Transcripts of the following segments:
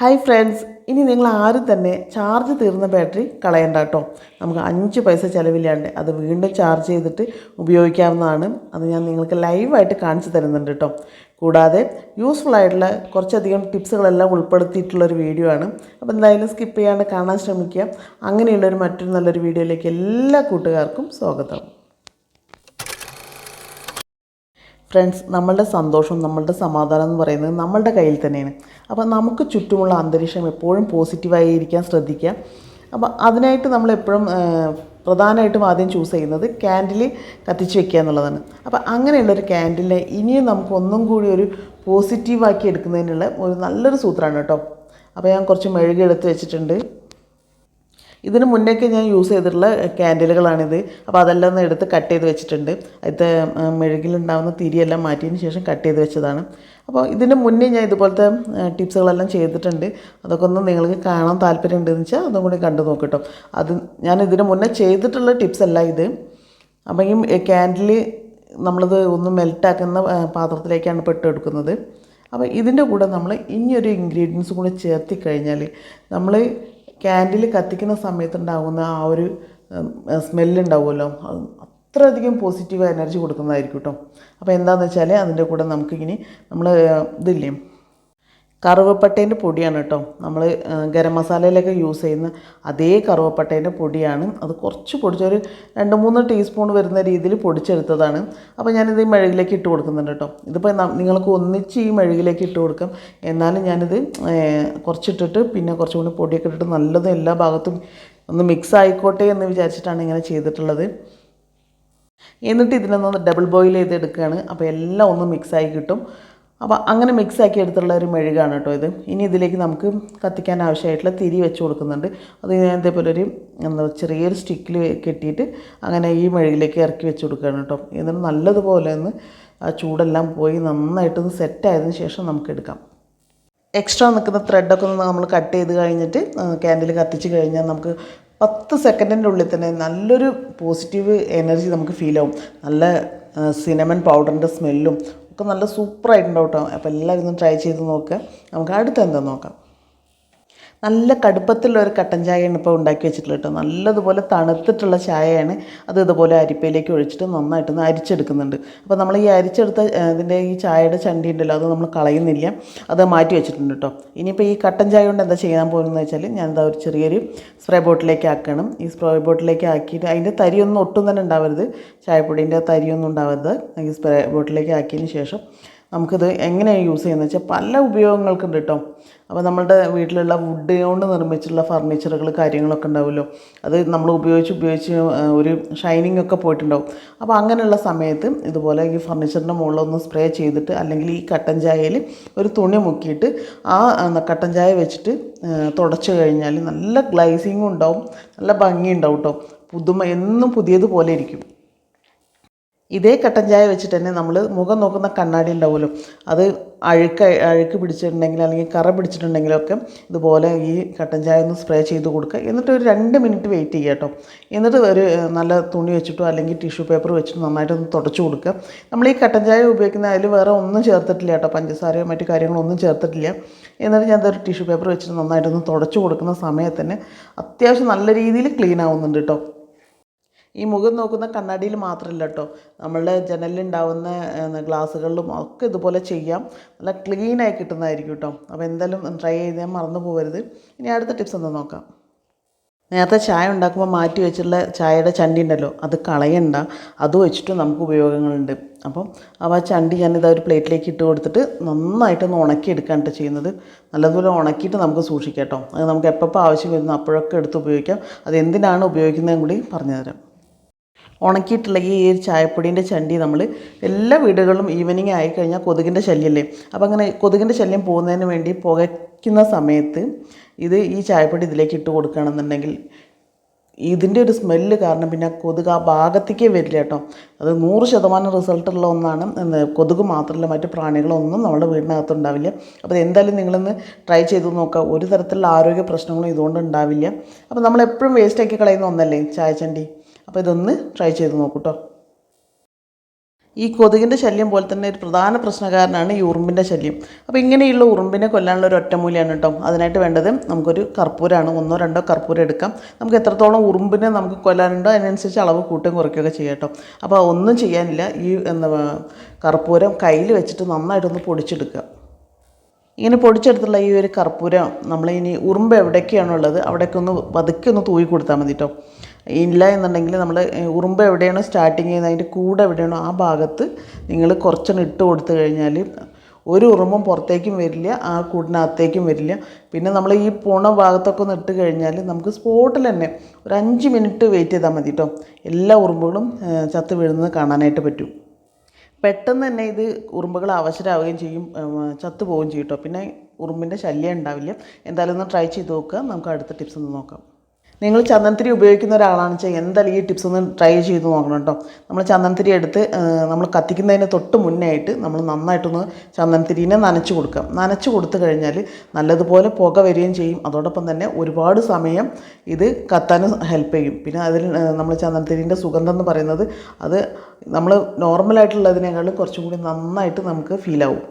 Hi friends ഇനി നിങ്ങൾ ആരും തന്നെ ചാർജ് തീർന്ന ബാറ്ററി കളയണ്ട കേട്ടോ. നമുക്ക് അഞ്ച് പൈസ ചിലവില്ലാണ്ട് അത് വീണ്ടും ചാർജ് ചെയ്തിട്ട് ഉപയോഗിക്കാവുന്നതാണ്. അത് ഞാൻ നിങ്ങൾക്ക് ലൈവായിട്ട് കാണിച്ചു തരുന്നുണ്ട് കേട്ടോ. കൂടാതെ യൂസ്ഫുൾ ആയിട്ടുള്ള കുറച്ചധികം ടിപ്സുകളെല്ലാം ഉൾപ്പെടുത്തിയിട്ടുള്ളൊരു വീഡിയോ ആണ്. അപ്പോൾ എന്തായാലും സ്കിപ്പ് ചെയ്യാണ്ട് കാണാൻ ശ്രമിക്കുക. അങ്ങനെയുള്ളൊരു മറ്റൊരു നല്ലൊരു വീഡിയോയിലേക്ക് എല്ലാ കൂട്ടുകാർക്കും സ്വാഗതം. ഫ്രണ്ട്സ് നമ്മളുടെ സന്തോഷം നമ്മളുടെ സമാധാനം എന്ന് പറയുന്നത് നമ്മളുടെ കയ്യിൽ തന്നെയാണ്. അപ്പോൾ നമുക്ക് ചുറ്റുമുള്ള അന്തരീക്ഷം എപ്പോഴും പോസിറ്റീവായി ഇരിക്കാൻ ശ്രദ്ധിക്കുക. അപ്പോൾ അതിനായിട്ട് നമ്മൾ എപ്പോഴും പ്രധാനമായിട്ടും ആദ്യം ചൂസ് ചെയ്യുന്നത് ക്യാൻഡിൽ കത്തിച്ച് വെക്കുക എന്നുള്ളതാണ്. അപ്പോൾ അങ്ങനെയുള്ളൊരു ക്യാൻഡിലിനെ ഇനിയും നമുക്ക് ഒന്നും കൂടി ഒരു പോസിറ്റീവാക്കി എടുക്കുന്നതിനുള്ള ഒരു നല്ലൊരു സൂത്രമാണ് കേട്ടോ. അപ്പോൾ ഞാൻ കുറച്ച് മെഴുകി എടുത്ത് വെച്ചിട്ടുണ്ട്. ഇതിന് മുന്നേക്ക് ഞാൻ യൂസ് ചെയ്തിട്ടുള്ള ക്യാൻഡിലുകളാണിത് അപ്പോൾ അതെല്ലാം ഒന്ന് എടുത്ത് കട്ട് ചെയ്ത് വെച്ചിട്ടുണ്ട്. അതിന്റെ മെഴുകിലുണ്ടാകുന്ന തിരിയെല്ലാം മാറ്റിയതിന് ശേഷം കട്ട് ചെയ്ത് വെച്ചതാണ്. അപ്പോൾ ഇതിന് മുന്നേ ഞാൻ ഇതുപോലത്തെ ടിപ്സുകളെല്ലാം ചെയ്തിട്ടുണ്ട്. അതൊക്കെ ഒന്ന് നിങ്ങൾക്ക് കാണാൻ താല്പര്യം ഉണ്ടെന്ന് വെച്ചാൽ അതും കൂടി കണ്ടു നോക്കിട്ടോ. അത് ഞാൻ ഇതിന് മുന്നേ ചെയ്തിട്ടുള്ള ടിപ്സ് അല്ല ഇത്. അപ്പം ഈ ക്യാൻഡിൽ നമ്മളത് ഒന്ന് മെൽറ്റാക്കുന്ന പാത്രത്തിലേക്കാണ് പെട്ടെടുക്കുന്നത് അപ്പോൾ ഇതിന്റെ കൂടെ നമ്മൾ ഇനിയൊരു ഇൻഗ്രീഡിയൻസ് കൂടി ചേർത്തി കഴിഞ്ഞാൽ നമ്മൾ ക്യാൻഡിൽ കത്തിക്കുന്ന സമയത്തുണ്ടാകുന്ന ആ ഒരു സ്മെല്ലുണ്ടാവുമല്ലോ. അത് അത്രയധികം പോസിറ്റീവ് എനർജി കൊടുക്കുന്നതായിരിക്കും കേട്ടോ അപ്പോൾ എന്താണെന്ന് വെച്ചാൽ അതിന്റെ കൂടെ നമുക്കിങ്ങനെ നമ്മൾ ഇതില്ലേ കറുവപ്പട്ടേന്റെ പൊടിയാണ് കേട്ടോ. നമ്മൾ ഗരം മസാലയിലൊക്കെ യൂസ് ചെയ്യുന്ന അതേ കറുവപ്പട്ടേന്റെ പൊടിയാണ്. അത് കുറച്ച് പൊടിച്ചൊരു രണ്ട് മൂന്ന് ടീസ്പൂൺ വരുന്ന രീതിയിൽ പൊടിച്ചെടുത്തതാണ്. അപ്പോൾ ഞാനിത് ഈ മെഴുകിലേക്ക് ഇട്ട് കൊടുക്കുന്നുണ്ട് കേട്ടോ. ഇതിപ്പോൾ നിങ്ങൾക്ക് ഒന്നിച്ച് ഈ മെഴുകിലേക്ക് ഇട്ട് കൊടുക്കാം. എന്നാലും ഞാനിത് കുറച്ചിട്ടിട്ട് പിന്നെ കുറച്ചും കൂടി പൊടിയൊക്കെ ഇട്ടിട്ട് നല്ലതും എല്ലാ ഭാഗത്തും ഒന്ന് മിക്സ് ആയിക്കോട്ടെ എന്ന് വിചാരിച്ചിട്ടാണ് ഇങ്ങനെ ചെയ്തിട്ടുള്ളത്. എന്നിട്ട് ഇതിനൊന്ന് ഡബിൾ ബോയിൽ ചെയ്ത് എടുക്കുകയാണ് അപ്പോൾ എല്ലാം ഒന്ന് മിക്സായി കിട്ടും. അപ്പോൾ അങ്ങനെ മിക്സ് ആക്കി എടുത്തുള്ള ഒരു മെഴുകാണ് കേട്ടോ ഇത്. ഇനി ഇതിലേക്ക് നമുക്ക് കത്തിക്കാൻ ആവശ്യമായിട്ടുള്ള തിരി വെച്ച് കൊടുക്കുന്നുണ്ട്. അത് ഞാൻ ഇതേപോലെ ഒരു എന്താ ചെറിയൊരു സ്റ്റിക്കിൽ കെട്ടിയിട്ട് അങ്ങനെ ഈ മെഴുകിലേക്ക് ഇറക്കി വെച്ച് കൊടുക്കുകയാണ് കേട്ടോ. എന്നിട്ട് നല്ലതുപോലെ ഒന്ന് ആ ചൂടെല്ലാം പോയി നന്നായിട്ടൊന്ന് സെറ്റായതിനു ശേഷം നമുക്ക് എടുക്കാം. എക്സ്ട്രാ നിൽക്കുന്ന ത്രെഡൊക്കെ ഒന്ന് നമ്മൾ കട്ട് ചെയ്ത് കഴിഞ്ഞിട്ട് ക്യാൻഡിൽ കത്തിച്ച് കഴിഞ്ഞാൽ നമുക്ക് പത്ത് സെക്കൻഡിന്റെ ഉള്ളിൽ തന്നെ നല്ലൊരു പോസിറ്റീവ് എനർജി നമുക്ക് ഫീൽ ആവും. നല്ല സിനമൻ പൗഡറിന്റെ സ്മെല്ലും ഒക്കെ നല്ല സൂപ്പറായിട്ടുണ്ടാവും കേട്ടോ അപ്പോൾ എല്ലാവരും ഒന്ന് ട്രൈ ചെയ്ത് നോക്കുക നമുക്ക് അടുത്ത എന്താ നോക്കാം. നല്ല കടുപ്പത്തിലുള്ള ഒരു കട്ടൻ ചായയാണ് ഇപ്പോൾ ഉണ്ടാക്കി വെച്ചിട്ടുള്ളത് കേട്ടോ. നല്ലതുപോലെ തണുത്തിട്ടുള്ള ചായയാണ് അത് ഇതുപോലെ അരിപ്പയിലേക്ക് ഒഴിച്ചിട്ട് നന്നായിട്ടൊന്ന് അരിച്ചെടുക്കുന്നുണ്ട്. അപ്പോൾ നമ്മൾ ഈ അരിച്ചെടുത്ത ഇതിന്റെ ഈ ചായയുടെ ചണ്ടി ഉണ്ടല്ലോ അത് നമ്മൾ കളയുന്നില്ല. അത് മാറ്റി വെച്ചിട്ടുണ്ട് കേട്ടോ. ഇനിയിപ്പോൾ ഈ കട്ടൻ ചായ കൊണ്ട് എന്താ ചെയ്യാൻ പോകുന്നതെന്ന് വെച്ചാൽ ഞാൻ എന്താ ഒരു ചെറിയൊരു സ്പ്രേ ബോട്ടിലേക്ക് ആക്കണം. ഈ സ്പ്രേ ബോട്ടിലേക്ക് ആക്കിയിട്ട് അതിന്റെ തരിയൊന്നും ഒട്ടും തന്നെ ഉണ്ടാവരുത്. ചായപ്പൊടീന്റെ തരിയൊന്നും ഉണ്ടാവരുത്. ഈ സ്പ്രേ ബോട്ടിലേക്ക് ആക്കിയതിന് ശേഷം നമുക്കിത് എങ്ങനെയാണ് യൂസ് ചെയ്യുന്നത് വെച്ചാൽ പല ഉപയോഗങ്ങൾക്കുണ്ട് കേട്ടോ അപ്പോൾ നമ്മളുടെ വീട്ടിലുള്ള വുഡ് കൊണ്ട് നിർമ്മിച്ചിട്ടുള്ള ഫർണിച്ചറുകൾ കാര്യങ്ങളൊക്കെ ഉണ്ടാവുമല്ലോ. അത് നമ്മൾ ഉപയോഗിച്ച് ഉപയോഗിച്ച് ഒരു ഷൈനിങ് ഒക്കെ പോയിട്ടുണ്ടാവും. അപ്പോൾ അങ്ങനെയുള്ള സമയത്ത് ഇതുപോലെ ഈ ഫർണിച്ചറിന്റെ മുകളിലൊന്ന് സ്പ്രേ ചെയ്തിട്ട് അല്ലെങ്കിൽ ഈ കട്ടൻ ചായയിൽ ഒരു തുണി മുക്കിയിട്ട് ആ കട്ടൻ ചായ വെച്ചിട്ട് തുടച്ചു കഴിഞ്ഞാൽ നല്ല ഗ്ലൈസിങ്ങും ഉണ്ടാവും. നല്ല ഭംഗി ഉണ്ടാവും കേട്ടോ പുതുമ എന്നും പുതിയതുപോലെ ഇരിക്കും. ഇതേ കട്ടൻ ചായ വെച്ചിട്ട് തന്നെ നമ്മൾ മുഖം നോക്കുന്ന കണ്ണാടി ഉണ്ടാവുമല്ലോ. അത് അഴുക്ക് അഴുക്ക് പിടിച്ചിട്ടുണ്ടെങ്കിൽ അല്ലെങ്കിൽ കറ പിടിച്ചിട്ടുണ്ടെങ്കിലൊക്കെ ഇതുപോലെ ഈ കട്ടൻ ചായ ഒന്ന് സ്പ്രേ ചെയ്ത് കൊടുക്കുക. എന്നിട്ട് ഒരു രണ്ട് മിനിറ്റ് വെയിറ്റ് ചെയ്യുക കേട്ടോ. എന്നിട്ട് ഒരു നല്ല തുണി വെച്ചിട്ടോ അല്ലെങ്കിൽ ടിഷ്യൂ പേപ്പർ വെച്ചിട്ട് നന്നായിട്ടൊന്ന് തുടച്ചു കൊടുക്കുക. നമ്മൾ ഈ കട്ടൻ ചായ ഉപയോഗിക്കുന്ന അതിൽ വേറെ ഒന്നും ചേർത്തിട്ടില്ല കേട്ടോ. പഞ്ചസാരയോ മറ്റു കാര്യങ്ങളൊന്നും ചേർത്തിട്ടില്ല. എന്നിട്ട് ഞാൻ അതൊരു ടിഷ്യൂ പേപ്പർ വെച്ചിട്ട് നന്നായിട്ടൊന്ന് തുടച്ചു കൊടുക്കുന്ന സമയത്ത് തന്നെ അത്യാവശ്യം നല്ല രീതിയിൽ ക്ലീൻ ആവുന്നുണ്ട് കേട്ടോ. ഈ മുഖം നോക്കുന്ന കണ്ണാടിയിൽ മാത്രമല്ല കേട്ടോ നമ്മളുടെ ജനലിലുണ്ടാവുന്ന ഗ്ലാസ്സുകളിലും ഒക്കെ ഇതുപോലെ ചെയ്യാം. നല്ല ക്ലീനായി കിട്ടുന്നതായിരിക്കും കേട്ടോ അപ്പോൾ എന്തായാലും ട്രൈ ചെയ്ത് മറന്നു പോകരുത്. ഇനി അടുത്ത ടിപ്സ് ഒന്ന് നോക്കാം. നേരത്തെ ചായ ഉണ്ടാക്കുമ്പോൾ മാറ്റി വെച്ചിട്ടുള്ള ചായയുടെ ചണ്ടി ഉണ്ടല്ലോ അത് കളയണ്ട. അത് വെച്ചിട്ട് നമുക്ക് ഉപയോഗങ്ങളുണ്ട്. അപ്പം അപ്പോൾ ആ ചണ്ടി ഞാനിത് ഒരു പ്ലേറ്റിലേക്ക് ഇട്ട് കൊടുത്തിട്ട് നന്നായിട്ടൊന്ന് ഉണക്കിയെടുക്കാനിട്ട് ചെയ്യുന്നത്. നല്ലതുപോലെ ഉണക്കിയിട്ട് നമുക്ക് സൂക്ഷിക്കാം കേട്ടോ അത് നമുക്ക് എപ്പോൾ ആവശ്യം വരുന്നു അപ്പോഴൊക്കെ എടുത്ത് ഉപയോഗിക്കാം. അത് എന്തിനാണ് ഉപയോഗിക്കുന്നതും കൂടി പറഞ്ഞുതരാം. ഉണക്കിയിട്ടുള്ള ഈ ചായപ്പൊടീന്റെ ചണ്ടി നമ്മൾ എല്ലാ വീടുകളിലും ഈവനിങ് ആയിക്കഴിഞ്ഞാൽ കൊതുകിന്റെ ശല്യമല്ലേ അപ്പോൾ അങ്ങനെ കൊതുകിന്റെ ശല്യം പോകുന്നതിന് വേണ്ടി പുകയ്ക്കുന്ന സമയത്ത് ഇത് ഈ ചായപ്പൊടി ഇതിലേക്ക് ഇട്ട് കൊടുക്കുകയാണെന്നുണ്ടെങ്കിൽ ഇതിന്റെ ഒരു സ്മെല്ല് കാരണം പിന്നെ കൊതുക് ആ ഭാഗത്തേക്കേ വരില്ല കേട്ടോ. അത് നൂറ് ശതമാനം റിസൾട്ടുള്ള ഒന്നാണ്. കൊതുക് മാത്രമല്ല മറ്റു പ്രാണികളൊന്നും നമ്മുടെ വീടിനകത്ത് ഉണ്ടാവില്ല. അപ്പോൾ എന്തായാലും നിങ്ങളൊന്ന് ട്രൈ ചെയ്ത് നോക്കുക. ഒരു തരത്തിലുള്ള ആരോഗ്യ പ്രശ്നങ്ങളും ഇതുകൊണ്ട് ഉണ്ടാവില്ല. അപ്പോൾ നമ്മളെപ്പോഴും വേസ്റ്റാക്കി കളയുന്ന ഒന്നല്ലേ ചായച്ചണ്ടി? അപ്പോൾ ഇതൊന്ന് ട്രൈ ചെയ്ത് നോക്കൂ കേട്ടോ ഈ കൊതുകിന്റെ ശല്യം പോലെ തന്നെ ഒരു പ്രധാന പ്രശ്നകാരനാണ് ഈ ഉറുമ്പിന്റെ ശല്യം. അപ്പോൾ ഇങ്ങനെയുള്ള ഉറുമ്പിനെ കൊല്ലാനുള്ള ഒരു ഒറ്റമൂലിയാണ് കേട്ടോ. അതിനായിട്ട് വേണ്ടത് നമുക്കൊരു കർപ്പൂരമാണ് ഒന്നോ രണ്ടോ കർപ്പൂരം എടുക്കാം. നമുക്ക് എത്രത്തോളം ഉറുമ്പിനെ നമുക്ക് കൊല്ലാനുണ്ടോ അതിനനുസരിച്ച് അളവ് കൂട്ടുകയും കുറയ്ക്കുകയൊക്കെ ചെയ്യാം കേട്ടോ. അപ്പോൾ ഒന്നും ചെയ്യാനില്ല. ഈ എന്താ കർപ്പൂരം കയ്യിൽ വെച്ചിട്ട് നന്നായിട്ടൊന്ന് പൊടിച്ചെടുക്കുക. ഇങ്ങനെ പൊടിച്ചെടുത്തുള്ള ഈ ഒരു കർപ്പൂരം നമ്മളിനി ഉറുമ്പ് എവിടേക്കാണുള്ളത് അവിടേക്കൊന്ന് അവിടേക്ക് ഒന്ന് പതുക്കെ ഒന്ന് തൂയി കൊടുത്താൽ മതി കേട്ടോ. ഇല്ല എന്നുണ്ടെങ്കിൽ നമ്മൾ ഉറുമ്പ് എവിടെയാണോ സ്റ്റാർട്ടിങ് ചെയ്യുന്നത് അതിന്റെ കൂടെ എവിടെയാണോ ആ ഭാഗത്ത് നിങ്ങൾ കുറച്ചൊന്ന് ഇട്ട് കൊടുത്തു കഴിഞ്ഞാൽ ഒരു ഉറുമ്പും പുറത്തേക്കും വരില്ല ആ കൂടിനകത്തേക്കും വരില്ല. പിന്നെ നമ്മൾ ഈ പോണ ഭാഗത്തൊക്കെ ഒന്ന് ഇട്ട് കഴിഞ്ഞാൽ നമുക്ക് സ്പോട്ടിൽ തന്നെ ഒരു അഞ്ച് മിനിറ്റ് വെയിറ്റ് ചെയ്താൽ മതി കേട്ടോ എല്ലാ ഉറുമ്പുകളും ചത്ത് വീഴുന്നത് കാണാനായിട്ട് പറ്റും. പെട്ടെന്ന് തന്നെ ഇത് ഉറുമ്പുകൾ അവശരാവുകയും ചെയ്യും ചത്തു പോവുകയും ചെയ്യും കേട്ടോ പിന്നെ ഉറുമ്പിന്റെ ശല്യം ഉണ്ടാവില്ല. എന്തായാലും ഒന്ന് ട്രൈ ചെയ്ത് നോക്കുക. നമുക്ക് അടുത്ത ടിപ്സ് ഒന്ന് നോക്കാം. നിങ്ങൾ ചന്ദനത്തിരി ഉപയോഗിക്കുന്ന ഒരാളാണെന്ന് വെച്ചാൽ എന്തായാലും ഈ ടിപ്സ് ഒന്ന് ട്രൈ ചെയ്ത് നോക്കണം കേട്ടോ. നമ്മൾ ചന്ദനത്തിരി എടുത്ത് നമ്മൾ കത്തിക്കുന്നതിന് തൊട്ട് മുന്നേ ആയിട്ട് നമ്മൾ നന്നായിട്ടൊന്ന് ചന്ദനത്തിരിനെ നനച്ച് കൊടുക്കാം. നനച്ച് കൊടുത്തു കഴിഞ്ഞാൽ നല്ലതുപോലെ പുക വരികയും ചെയ്യും. അതോടൊപ്പം തന്നെ ഒരുപാട് സമയം ഇത് കത്താനും ഹെൽപ്പ് ചെയ്യും. പിന്നെ അതിൽ നമ്മൾ ചന്ദനത്തിരിന്റെ സുഗന്ധം എന്ന് പറയുന്നത് അത് നമ്മൾ നോർമലായിട്ടുള്ളതിനേക്കാളും കുറച്ചും കൂടി നന്നായിട്ട് നമുക്ക് ഫീലാവും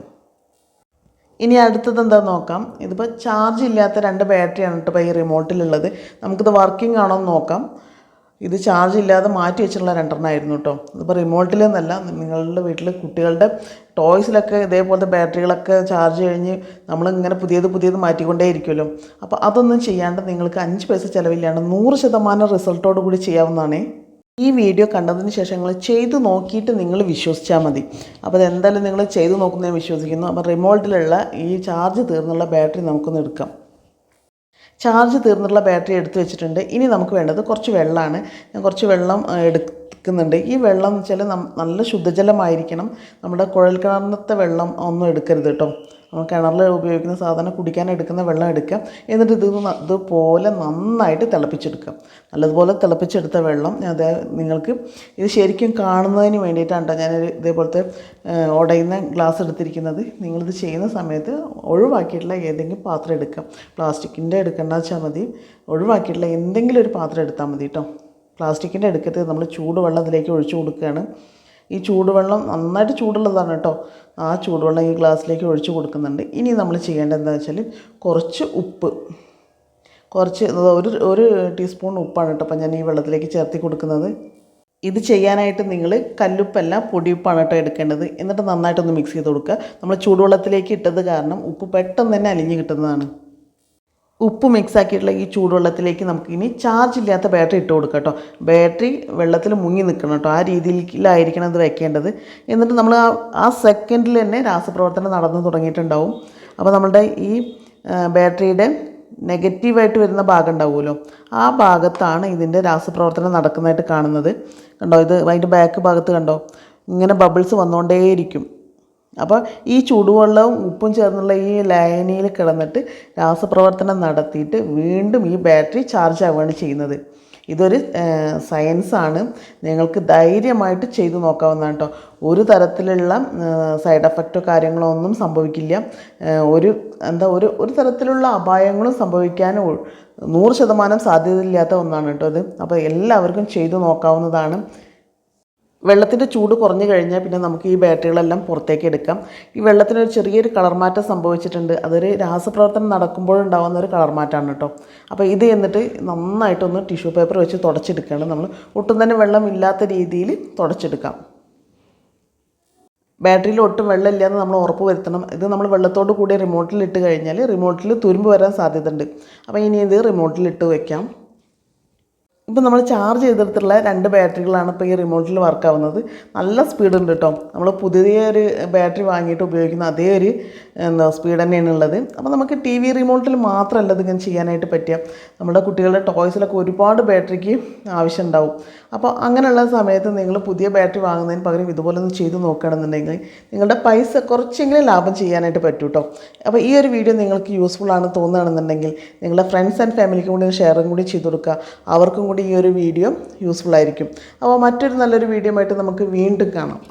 ഇനി അടുത്തത് എന്താ നോക്കാം? ഇതിപ്പോൾ ചാർജ് ഇല്ലാത്ത രണ്ട് ബാറ്ററിയാണ് കേട്ടോ ഈ റിമോട്ടിലുള്ളത് നമുക്കിത് വർക്കിംഗ് ആണോ എന്ന് നോക്കാം. ഇത് ചാർജ് ഇല്ലാതെ മാറ്റി വെച്ചിട്ടുള്ള രണ്ടെണ്ണമായിരുന്നു കേട്ടോ. ഇതിപ്പോൾ റിമോട്ടിൽ നിന്നല്ല നിങ്ങളുടെ വീട്ടിൽ കുട്ടികളുടെ ടോയ്സിലൊക്കെ ഇതേപോലത്തെ ബാറ്ററികളൊക്കെ ചാർജ് കഴിഞ്ഞ് നമ്മളിങ്ങനെ പുതിയത് പുതിയത് മാറ്റിക്കൊണ്ടേ ഇരിക്കുമല്ലോ അപ്പോൾ അതൊന്നും ചെയ്യാണ്ട് നിങ്ങൾക്ക് അഞ്ച് പൈസ ചിലവില്ലാണ്ട് നൂറ് ശതമാനം റിസൾട്ടോടു കൂടി ചെയ്യാവുന്നതാണേ. ഈ വീഡിയോ കണ്ടതിന് ശേഷം നിങ്ങൾ ചെയ്തു നോക്കിയിട്ട് നിങ്ങൾ വിശ്വസിച്ചാൽ മതി. അപ്പോൾ അതെന്തായാലും നിങ്ങൾ ചെയ്തു നോക്കുന്നതിന് വിശ്വസിക്കുന്നു. അപ്പോൾ റിമോട്ടിലുള്ള ഈ ചാർജ് തീർന്നുള്ള ബാറ്ററി നമുക്കൊന്ന് എടുക്കാം. ചാർജ് തീർന്നുള്ള ബാറ്ററി എടുത്ത് വെച്ചിട്ടുണ്ട്. ഇനി നമുക്ക് വേണ്ടത് കുറച്ച് വെള്ളമാണ്. ഞാൻ കുറച്ച് വെള്ളം എടുക്കുന്നുണ്ട്. ഈ വെള്ളം എന്ന് വെച്ചാൽ നല്ല ശുദ്ധജലമായിരിക്കണം. നമ്മുടെ കുഴൽ കിണറിനത്തെ വെള്ളം ഒന്നും എടുക്കരുത് കേട്ടോ. കിണറിൽ ഉപയോഗിക്കുന്ന സാധനം കുടിക്കാൻ എടുക്കുന്ന വെള്ളം എടുക്കുക. എന്നിട്ട് ഇത് ഇതുപോലെ നന്നായിട്ട് തിളപ്പിച്ചെടുക്കുക. നല്ലതുപോലെ തിളപ്പിച്ചെടുത്ത വെള്ളം അത് നിങ്ങൾക്ക് ഇത് ശരിക്കും കാണുന്നതിന് വേണ്ടിയിട്ടാണ് ഞാൻ ഇതേപോലത്തെ ഉടയുന്ന ഗ്ലാസ് എടുത്തിരിക്കുന്നത്. നിങ്ങളിത് ചെയ്യുന്ന സമയത്ത് ഒഴിവാക്കിയിട്ടുള്ള ഏതെങ്കിലും പാത്രം എടുക്കുക. പ്ലാസ്റ്റിക്കിന്റെ എടുക്കേണ്ട വെച്ചാൽ മതി. ഒഴിവാക്കിയിട്ടുള്ള എന്തെങ്കിലും ഒരു പാത്രം എടുത്താൽ മതി കേട്ടോ. പ്ലാസ്റ്റിക്കിന്റെ എടുക്കരുത് നമ്മൾ ചൂടുവെള്ളം അതിലേക്ക് ഒഴിച്ചു കൊടുക്കുകയാണ്. ഈ ചൂടുവെള്ളം നന്നായിട്ട് ചൂടുള്ളതാണ് കേട്ടോ. ആ ചൂടുവെള്ളം ഈ ഗ്ലാസ്സിലേക്ക് ഒഴിച്ച് കൊടുക്കുന്നുണ്ട്. ഇനി നമ്മൾ ചെയ്യേണ്ടത് എന്താണെന്ന് വെച്ചാൽ കുറച്ച് ഉപ്പ്. കുറച്ച് ഒരു ഒരു ടീസ്പൂൺ ഉപ്പാണ് കേട്ടോ അപ്പം ഞാൻ ഈ വെള്ളത്തിലേക്ക് ചേർത്തി കൊടുക്കുന്നത്. ഇത് ചെയ്യാനായിട്ട് നിങ്ങൾ കല്ലുപ്പല്ല പൊടിയുപ്പാണ് കേട്ടോ എടുക്കേണ്ടത്. എന്നിട്ട് നന്നായിട്ടൊന്ന് മിക്സ് ചെയ്ത് കൊടുക്കുക. നമ്മൾ ചൂടുവെള്ളത്തിലേക്ക് ഇട്ടത് കാരണം ഉപ്പ് പെട്ടെന്ന് തന്നെ അലിഞ്ഞ് കിട്ടുന്നതാണ്. ഉപ്പ് മിക്സ് ആക്കിയിട്ടുള്ള ഈ ചൂടുവെള്ളത്തിലേക്ക് നമുക്ക് ഇനി ചാർജ് ഇല്ലാത്ത ബാറ്ററി ഇട്ട് കൊടുക്കാം കേട്ടോ ബാറ്ററി വെള്ളത്തിൽ മുങ്ങി നിൽക്കണം കേട്ടോ. ആ രീതിയിലായിരിക്കണം ഇത് വെക്കേണ്ടത്. എന്നിട്ട് നമ്മൾ ആ ആ സെക്കൻഡിൽ തന്നെ രാസപ്രവർത്തനം നടന്നു തുടങ്ങിയിട്ടുണ്ടാവും. അപ്പോൾ നമ്മളുടെ ഈ ബാറ്ററിയുടെ നെഗറ്റീവായിട്ട് വരുന്ന ഭാഗം ഉണ്ടാവുമല്ലോ. ആ ഭാഗത്താണ് ഇതിന്റെ രാസപ്രവർത്തനം നടക്കുന്നതായിട്ട് കാണുന്നത്. കണ്ടോ? ഇത് അതിന്റെ ബാക്ക് ഭാഗത്ത് കണ്ടോ? ഇങ്ങനെ ബബിൾസ് വന്നുകൊണ്ടേയിരിക്കും. അപ്പോൾ ഈ ചൂടുവെള്ളവും ഉപ്പും ചേർന്നുള്ള ഈ ലായനിയിൽ കിടന്നിട്ട് രാസപ്രവർത്തനം നടത്തിയിട്ട് വീണ്ടും ഈ ബാറ്ററി ചാർജ് ആവുകയാണ് ചെയ്യുന്നത്. ഇതൊരു സയൻസാണ് നിങ്ങൾക്ക് ധൈര്യമായിട്ട് ചെയ്തു നോക്കാവുന്നതാണ് കേട്ടോ ഒരു തരത്തിലുള്ള സൈഡ് എഫക്റ്റോ കാര്യങ്ങളോ ഒന്നും സംഭവിക്കില്ല. ഒരു എന്താ ഒരു ഒരു തരത്തിലുള്ള അപായങ്ങളും സംഭവിക്കാൻ ഒ- നൂറ് ശതമാനം സാധ്യതയില്ലാത്ത ഒന്നാണ് കേട്ടോ അത് അപ്പോൾ എല്ലാവർക്കും ചെയ്തു നോക്കാവുന്നതാണ്. വെള്ളത്തിന്റെ ചൂട് കുറഞ്ഞു കഴിഞ്ഞാൽ പിന്നെ നമുക്ക് ഈ ബാറ്ററികളെല്ലാം പുറത്തേക്ക് എടുക്കാം. ഈ വെള്ളത്തിനൊരു ചെറിയൊരു കളർ മാറ്റം സംഭവിച്ചിട്ടുണ്ട്. അതൊരു രാസപ്രവർത്തനം നടക്കുമ്പോഴുണ്ടാകുന്ന ഒരു കളർ മാറ്റമാണ് കേട്ടോ. അപ്പോൾ ഇത് എന്നിട്ട് നന്നായിട്ടൊന്ന് ടിഷ്യൂ പേപ്പർ വെച്ച് തുടച്ചെടുക്കുകയാണ് നമ്മൾ. ഒട്ടും തന്നെ വെള്ളം ഇല്ലാത്ത രീതിയിൽ തുടച്ചെടുക്കാം. ബാറ്ററിയിൽ ഒട്ടും വെള്ളമില്ല എന്ന് നമ്മൾ ഉറപ്പ് വരുത്തണം. ഇത് നമ്മൾ വെള്ളത്തോട് കൂടി റിമോട്ടിൽ ഇട്ട് കഴിഞ്ഞാൽ റിമോട്ടിൽ തുരുമ്പ് വരാൻ സാധ്യതയുണ്ട്. അപ്പോൾ ഇനി ഇത് റിമോട്ടിൽ ഇട്ട് വെക്കാം. ഇപ്പം നമ്മൾ ചാർജ് ചെയ്തെടുത്തുള്ള രണ്ട് ബാറ്ററികളാണ് ഇപ്പോൾ ഈ റിമോട്ടിൽ വർക്ക് ആവുന്നത്. നല്ല സ്പീഡ് ഉണ്ട് കേട്ടോ നമ്മൾ പുതിയ ഒരു ബാറ്ററി വാങ്ങിയിട്ട് ഉപയോഗിക്കുന്ന അതേ ഒരു എന്താ സ്പീഡ് തന്നെയാണ് ഉള്ളത്. അപ്പോൾ നമുക്ക് ടി വി റിമോട്ടിൽ മാത്രമല്ല ഇതിങ്ങനെ ചെയ്യാനായിട്ട് പറ്റുക. നമ്മുടെ കുട്ടികളുടെ ടോയ്സിലൊക്കെ ഒരുപാട് ബാറ്ററിക്ക് ആവശ്യം ഉണ്ടാവും. അപ്പോൾ അങ്ങനെയുള്ള സമയത്ത് നിങ്ങൾ പുതിയ ബാറ്ററി വാങ്ങുന്നതിന് പകരം ഇതുപോലെ ഒന്ന് ചെയ്ത് നോക്കുകയാണെന്നുണ്ടെങ്കിൽ നിങ്ങളുടെ പൈസ കുറച്ചെങ്കിലും ലാഭം ചെയ്യാനായിട്ട് പറ്റും കേട്ടോ അപ്പോൾ ഈ ഒരു വീഡിയോ നിങ്ങൾക്ക് യൂസ്ഫുൾ ആണെന്ന് തോന്നുകയാണെന്നുണ്ടെങ്കിൽ നിങ്ങളുടെ ഫ്രണ്ട്സ് ആൻഡ് ഫാമിലിക്കും കൂടി ഷെയറും കൂടി ചെയ്ത് കൊടുക്കുക. അവർക്കും കൂടി ഈ ഒരു വീഡിയോ യൂസ്ഫുൾ ആയിരിക്കും. അപ്പോൾ മറ്റൊരു നല്ലൊരു വീഡിയോ ആയിട്ട് നമുക്ക് വീണ്ടും കാണാം.